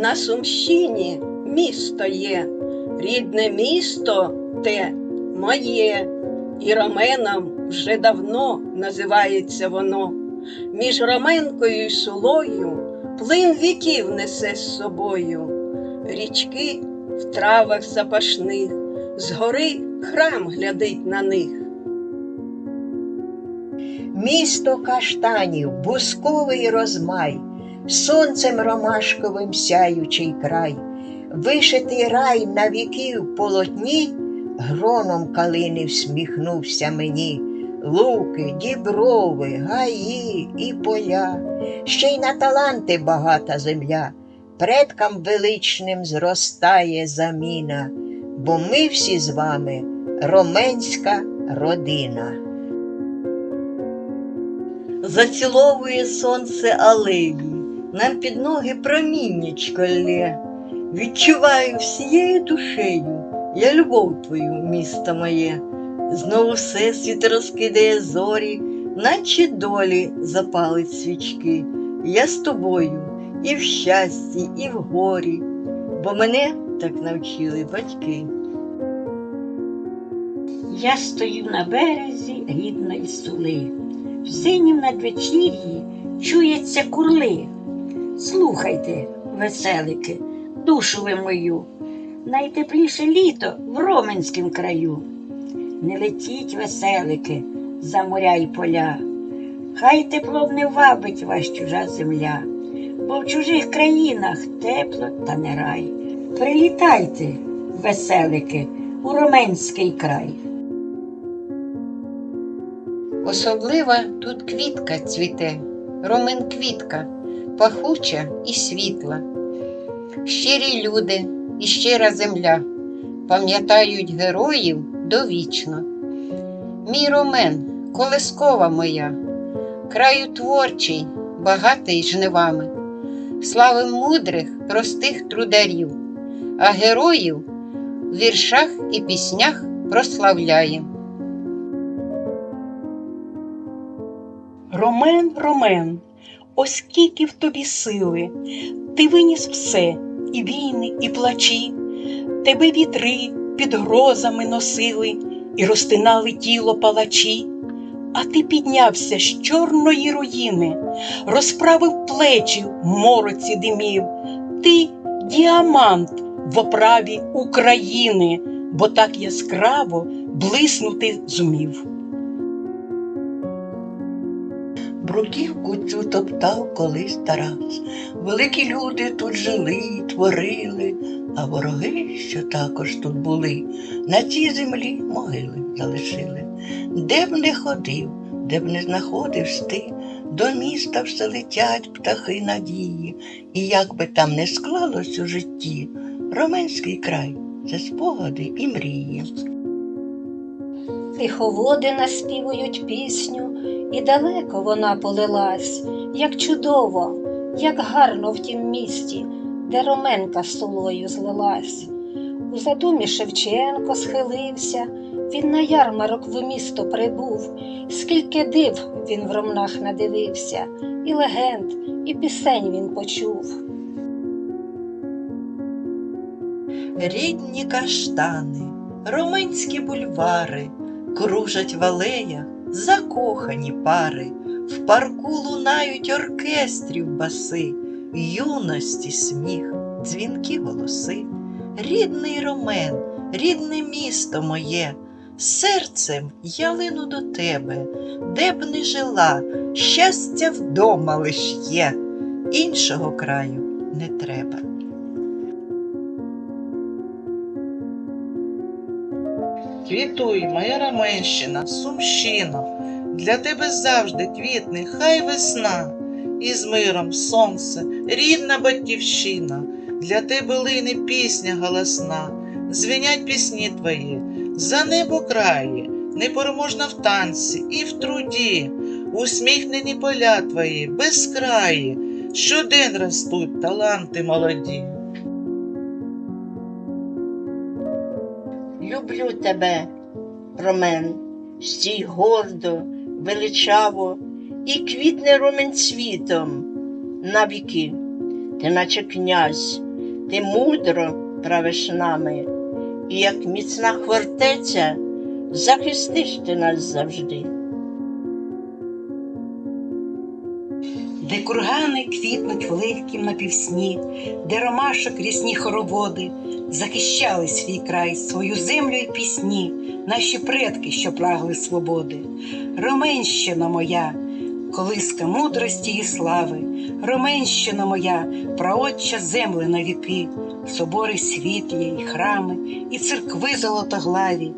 На Сумщині місто є, рідне місто те моє, і Роменом вже давно називається воно. Між Роменкою й Сулою плин віків несе з собою, річки в травах запашних, згори храм глядить на них. Місто каштанів, бусковий розмай, сонцем ромашковим сяючий край, вишитий рай на віки в полотні, гроном калини всміхнувся мені, луки, діброви, гаї і поля, ще й на таланти багата земля, предкам величним зростає заміна, бо ми всі з вами роменська родина. Заціловує сонце алеї, нам під ноги проміннячко лє. Відчуваю всією душею, я любов твою, місто моє. Знову всесвіт розкидає зорі, наче долі запалить свічки. Я з тобою і в щасті, і в горі, бо мене так навчили батьки. Я стою на березі рідної сули. В синім надвечір'ї чується курли. Слухайте, веселики, душу ви мою, найтепліше літо в Роменськім краю. Не летіть, веселики, за моря й поля. Хай тепло не вабить вас чужа земля, бо в чужих країнах тепло та не рай. Прилітайте, веселики, у Роменський край. Особлива тут квітка цвіте, ромен квітка, пахуча і світла. Щирі люди і щира земля пам'ятають героїв довічно. Мій ромен, колискова моя, краю творчий, багатий жнивами, слави мудрих, простих трударів, а героїв в віршах і піснях прославляєм. Ромен, Ромен, ось скільки в тобі сили, ти виніс все, і війни, і плачі, тебе вітри під грозами носили і розтинали тіло палачі, а ти піднявся з чорної руїни, розправив плечі в мороці димів, ти діамант в оправі України, бо так яскраво блиснути зумів. Бруківку цю топтав колись Тарас. Великі люди тут жили, творили, а вороги, що також тут були, на цій землі могили залишили. Де б не ходив, де б не знаходився ти, до міста все летять птахи надії, і як би там не склалось у житті, Роменський край це спогади і мрії. Тиховоди наспівують пісню, і далеко вона полилась, як чудово, як гарно в тім місті, де роменка з солою злилась. У задумі Шевченко схилився, він на ярмарок в місто прибув, скільки див він в ромнах надивився, і легенд, і пісень він почув. Рідні каштани, роменські бульвари, кружать в алеях закохані пари, в парку лунають оркестрів баси, юності сміх, дзвінки голоси. Рідний ромен, рідне місто моє, серцем я лину до тебе, де б не жила, щастя вдома лиш є, іншого краю не треба. Квітуй, моя Раменщина, Сумщина, для тебе завжди квітне, хай весна, і з миром сонце, рідна батьківщина, для тебе лине пісня голосна, звінять пісні твої, за небо краї, непереможна в танці і в труді, усміхнені поля твої, безкраї, щодень ростуть таланти молоді. Люблю тебе, Ромен, стій гордо, величаво, і квітне ромен цвітом навіки. Ти наче князь ти мудро правиш нами, і як міцна хвортеця захистиш ти нас завжди. Де кургани квітнуть в легкім напівсні, де ромашок рісні хороводи, захищали свій край, свою землю й пісні, наші предки, що прагли свободи. Роменщина моя, колиска мудрості і слави, Роменщина моя, праотча земли на віки, собори світлі, й храми, і церкви золотоглаві,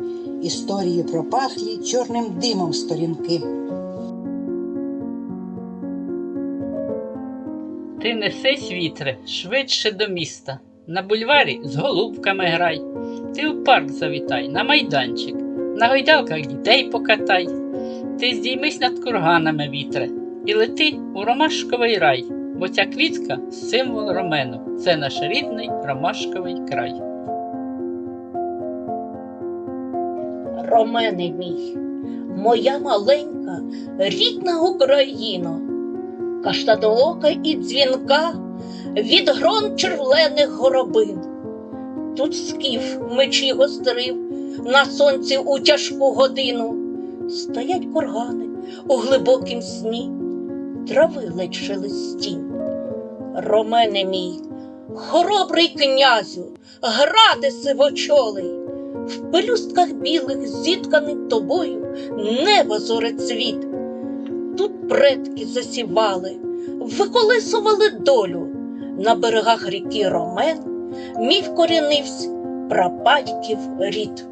історії пропахлі чорним димом сторінки. Ти несись, вітре, швидше до міста. На бульварі з голубками грай. Ти у парк завітай, на майданчик, на гойдалках дітей покатай. Ти здіймись над курганами, вітре, і лети у ромашковий рай, бо ця квітка символ ромену. Це наш рідний ромашковий край. Ромене мій, моя маленька, рідна Україно, каштаноока і дзвінка від грон червлених горобин. Тут скіф мечі гострив на сонці у тяжку годину. Стоять кургани у глибокім сні, трави ледь шелестінь. Ромене мій, хоробрий князю, гради сивочолий, в пелюстках білих зітканий тобою небо зорецвіт. Тут предки засівали, виколисували долю. На берегах ріки Ромен мій вкорінився прапатьків рід.